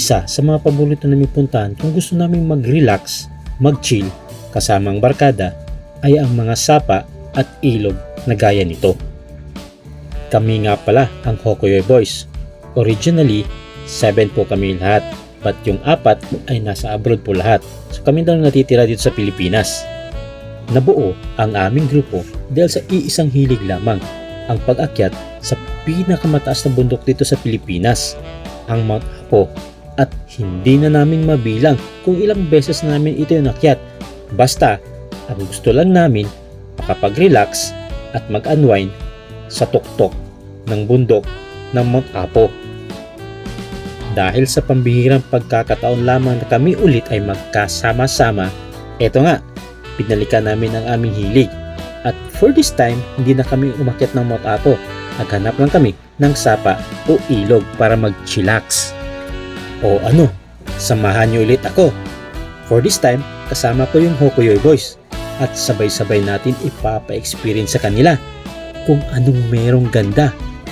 isa sa mga paborito namin puntahan kung gusto naming mag-relax, mag-chill, kasamang barkada, ay ang mga sapa at ilog na gaya nito. Kami nga pala ang Hokoyoy Boys. Originally, 7 po kami lahat, but yung apat ay nasa abroad po lahat. So kami daw natitira dito sa Pilipinas. Nabuo ang aming grupo dahil sa iisang hilig lamang, ang pag-akyat sa pinakamataas na bundok dito sa Pilipinas, ang Mount Apo. At hindi na namin mabilang kung ilang beses namin ito nakyat. Basta, ang gusto lang namin, makapag-relax at mag-unwind sa tuktok ng bundok ng Mount Apo. Dahil sa pambihirang pagkakataon lamang na kami ulit ay magkasama-sama, eto nga, pinalikan namin ang aming hilig. At for this time, hindi na kami umakyat ng Mount Apo. Naghanap lang kami ng sapa o ilog para mag-chillax. O ano, samahan niyo ulit ako. For this time, kasama ko yung Hokoyoy Boys at sabay-sabay natin ipapa-experience sa kanila kung anong merong ganda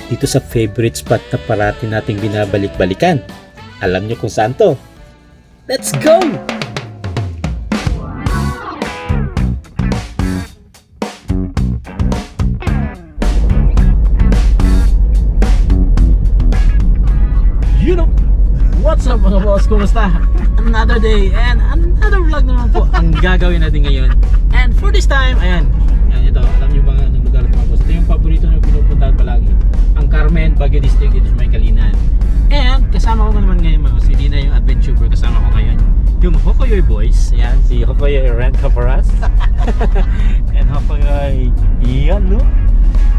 dito sa favorite spot na parati nating binabalik-balikan. Alam niyo kung saan to? Let's go! What's up mga boss? Kumusta? Another day and another vlog naman po ang gagawin natin ngayon. And for this time, ayan, ayan ito, alam niyo ba anong lugar mga boss? Ito yung paborito na pinupuntahan palagi. Ang Carmen, Baguio District dito sa may Kalinan. And kasama ko naman ngayon mga boss, hindi na yung adventurer, kasama ko ngayon yung Hokoyoy Boys. Ayan, si Hokoyoy Rent for us. and Hokoyoy, yan no?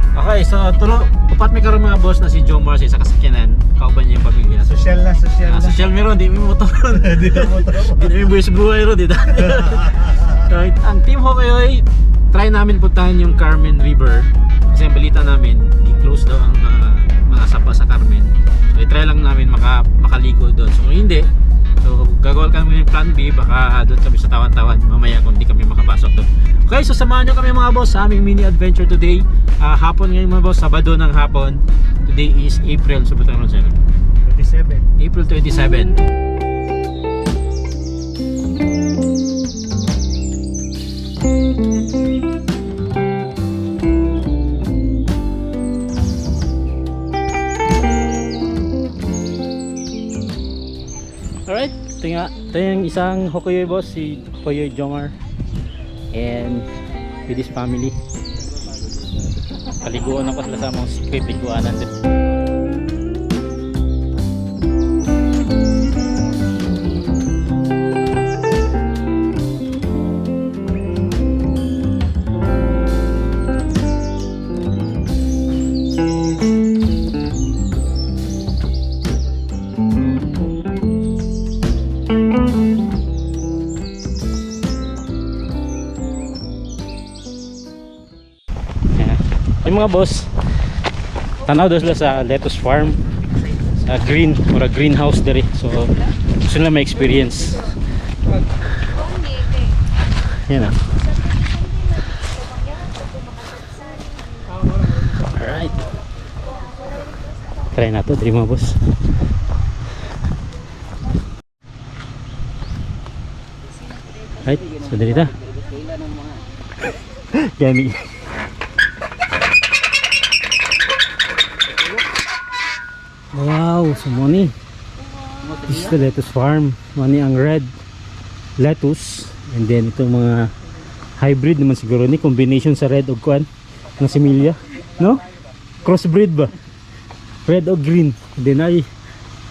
Okay, so tulo, upat may karoon mga boss na si Joe Mars sa kasakyanan. Kauban niya yung pamilya. So, Social na, social ah, na. social meron, di may motor. Hindi na mo Hindi namin buhay sa buhay ron, dito. right, ang team Hokoyoy, try namin puntahan yung Carmen River. Kasi ang balita namin, di-close daw ang ah, mga sapa sa Carmen. So, i-try lang namin maka, makaligo doon. So, kung hindi, so gagawa kami ng plan B, baka doon kami sa tawan-tawan mamaya kung hindi kami makapasok doon. Okay, so samahan nyo kami mga boss sa aming mini adventure today. Ah, hapon ngayon mga boss, Sabado ng hapon. Today is April, ron sir. 27. April 27. Nga. Ito yung isang Hokoyoy boss, si Hokoyoy Jomar. And with his family. Paliguan ako sila sa mga secret liguanan din. Mga boss, tanaw daw sila sa lettuce farm sa green or a greenhouse dere. So, gusto nila may experience. Yan ah. Alright. Try na to, diri mga boss. Right, so dali ta. Gani. Wow, so money. This is the lettuce farm. Money ang red lettuce. And then itong mga hybrid naman siguro ni combination sa red o kuan ng similya. No? Crossbreed ba? Red o green. Then ay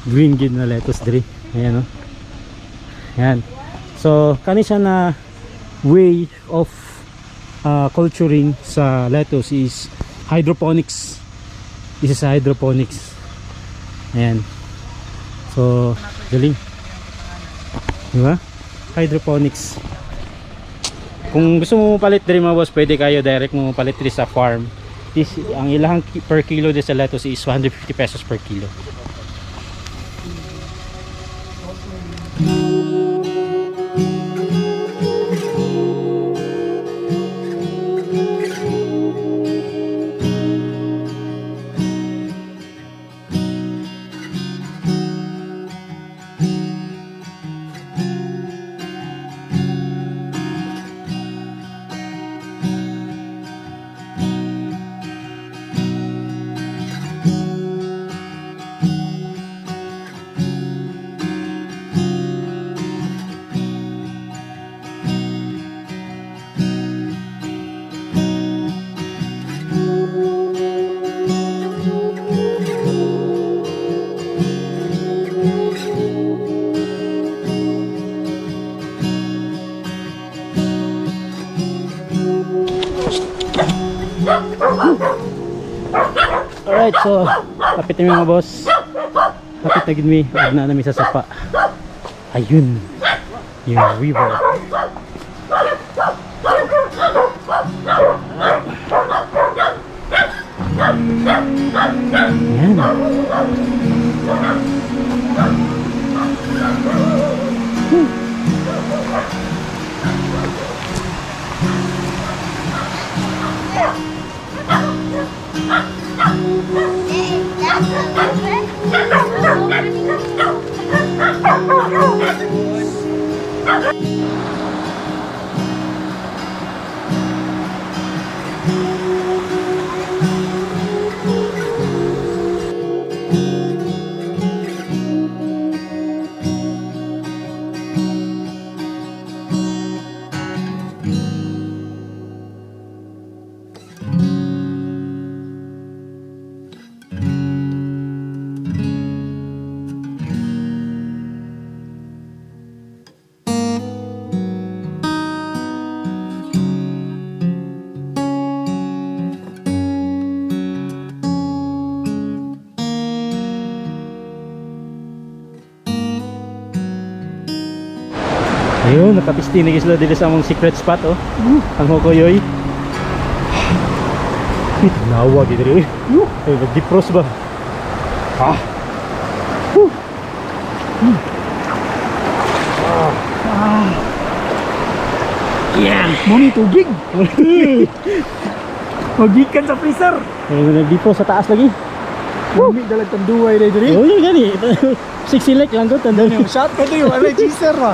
green gid na lettuce diri. Ayan no. Ayan. So kani siya na way of uh, culturing sa lettuce is hydroponics. This is hydroponics. Ayan. So, galing. Di ba? Hydroponics. Kung gusto mo palit diri mga boss, pwede kayo direct mo palit diri sa farm. This, ang ki- per kilo din sa lettuce is 150 pesos per kilo. Alright, so kapit mi mga boss. Kapit na gid mi, na nami sa sapa. Ayun. Yung river. Yan. chồng lắm nakapisti na sila dito sa among secret spot oh. Ang Hokoyoy. Nawa gitu rin. Ay, nag-defrost ba? Ah. Whew. Hmm. Ah. Yeah. Muni tubig. Magikan sa freezer. Ay, nag-defrost sa taas lagi. Mami dalag tanduay na diri. Oh, gani. Six select lang ko, tanda Yung shot ko to yung alay cheeser ah.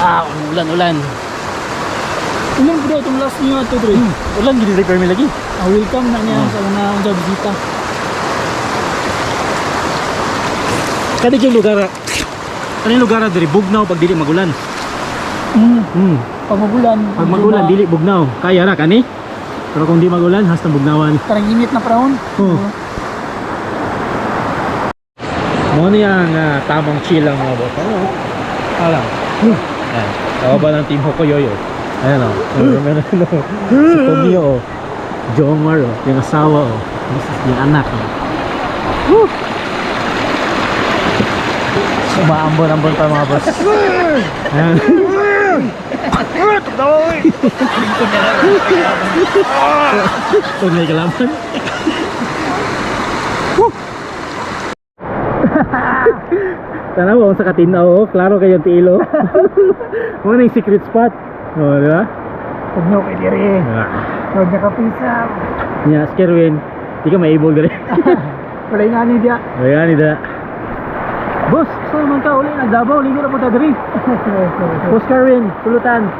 Ah, ulan, ulan. Ilang bro itong last niyo ato diri. Ulan, gini sa permi lagi. Ah, welcome na niya sa una unsa bisita. Kani yung lugar, kani yung lugar diri bugnaw pag dili magulan. Hmm. Hmm. Pag magulan. Pag magulan, dili bugnaw. Kaya na, kani? Pero kung di magulan, hasta bugnawan. Tarang init na panahon. Oh. Mo ni ang ah, tamang chill lang mga. Ano? Alam. Ayan. Tawa ba ng team Hokoyoyo? Ayan o. Meron ano. Si Tomio o. Jomar o. Yung asawa o. Yung anak o. Umaambon-ambon pa mga boss. Ayan. Huwag may kalaban. Tanaw sa katinaw, oh. klaro kayo ang tiilo. Mo na secret spot. Oh, di ba? Pag niyo kay diri. Ah. Pag nakapisar. Nya, Skerwin, di ka maibol gali. Wala nga ni dia. Ayan, ida. Boss, saan man ka uli? Nagdabaw, ligo na po ta diri. Boss Kerwin, tulutan.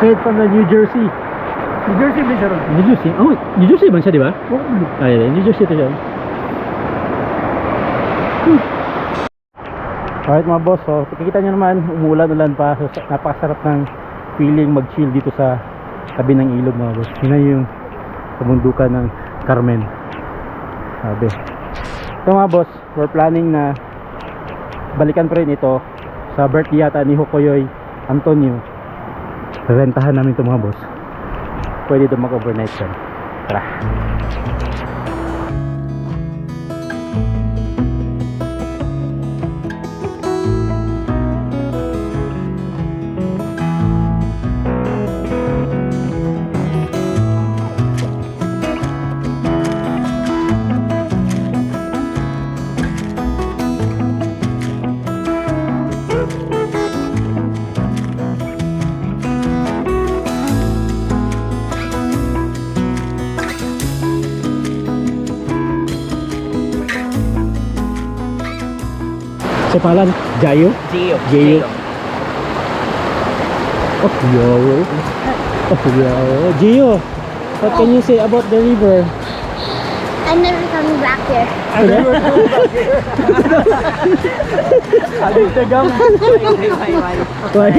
Straight from the New Jersey. New Jersey din siya. New Jersey? Oh, New Jersey man siya, di ba? Oh, Ay, New Jersey ito siya. Alright mga boss, so kikita nyo naman, umuulan-ulan pa. So, sa- napakasarap ng feeling mag-chill dito sa tabi ng ilog mga boss. Yun yung kabundukan ng Carmen. Sabi. So mga boss, we're planning na balikan pa rin ito sa birthday yata ni Hokoyoy Antonio. Rentahan namin ito mga boss. Pwede ito mag-overnight dyan. Tara. Pangalan, Jayo? Gio. Oh, yo. Oh, yo. Gio, what can you say about the river? I'm never coming back here. I never go back here. Aling tegang. Why?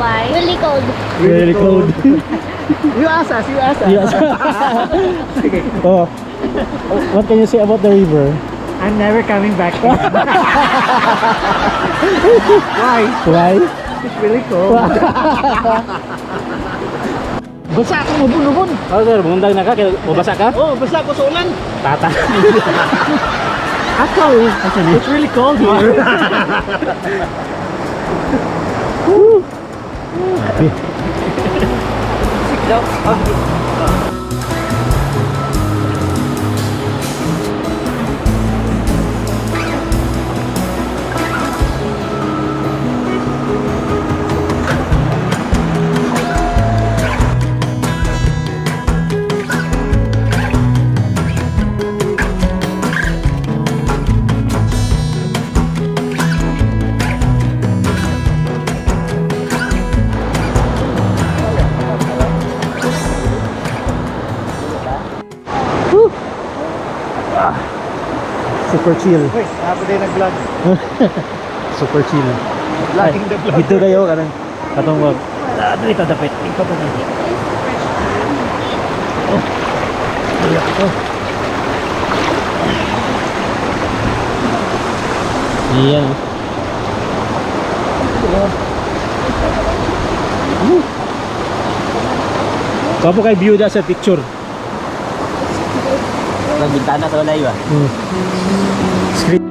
Why? Really cold. Really cold. You asas, you asas. yes. Sige. oh. What can you say about the river? I'm never coming back. Why? Why? It's really cold. Basa ako mabun-ubon. Oh, sir, bundag na ka, mabasa ka? Oh, basa ako sa ulan. Tata. Actually, it's really cold here. Super chill. Wait, ako din nag-vlog. Super chill. Vlogging the vlog. Dito kayo, kanang katong wag. Ah, dito dapit. Ikaw pa na. Oh. Ayan, oh. Iyan. Kapo kay view da sa picture. Nagbintana sa wala yun. Hmm. Screen.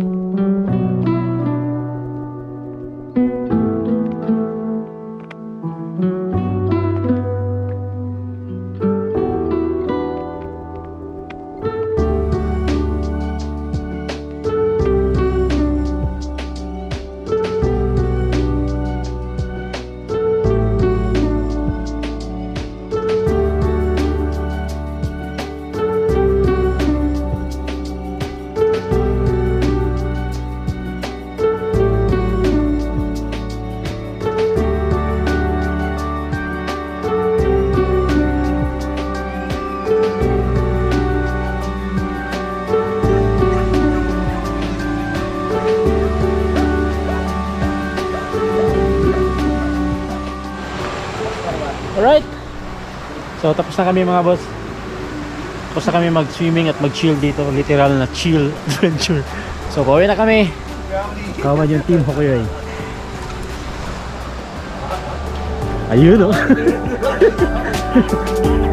Alright. So tapos na kami mga boss. Tapos na kami mag-swimming at mag-chill dito. Literal na chill adventure. So pauwi na kami. Kawan yung team Hokoyoy. Ayun oh.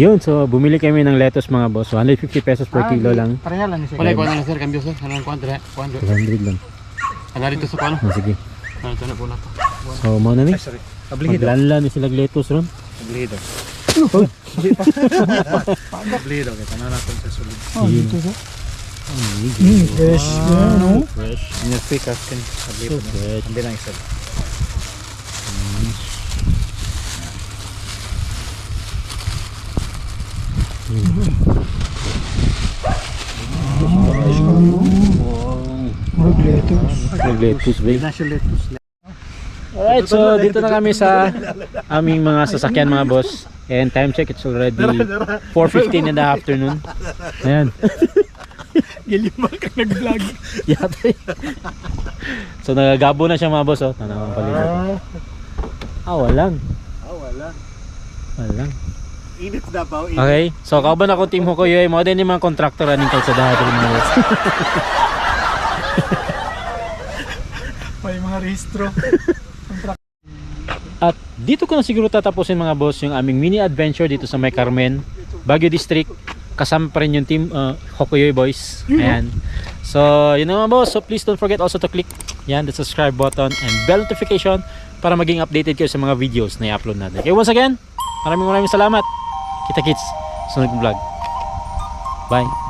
Yun, so bumili kami ng lettuce mga boss. 150 pesos per kilo lang. Pareha lang siya. Wala ko na sir, cambio sir. Na? Kwanto. 200 lang. Aga dito sa kwano. Ah, sige. Ano na po na to. So, mo na ni. Maglanla ni sila lettuce ron. Ablido. Oh, Ablido. Kita na natin sa sulod. Yun. Mm, fresh. Yeah, no? Fresh. Yung pick ablido. So fresh. Hindi lang isa. Nag-lettuce ba? Alright, so dito na kami sa aming mga sasakyan mga boss. And time check, it's already 4.15 in the afternoon. Ayan. Gilima ka nag-vlog. Yata. So nagagabo na siya mga boss. Oh. Tanawang palitan. Ah, walang. Ah, wala. Walang. Init Davao. Okay, so kauban ako team Hokoyoy. Mo din yung mga contractor aning kalsadahan dito mga boss. May mga rehistro. At dito ko na siguro tatapusin mga boss yung aming mini adventure dito sa May Carmen, Baguio District. Kasama pa rin yung team uh, Hokoyoy Boys. Ayan. So, yun na mga boss. So, please don't forget also to click yan, the subscribe button and bell notification para maging updated kayo sa mga videos na i-upload natin. Okay, once again, maraming maraming salamat. Kita kits, sunod vlog. Bye.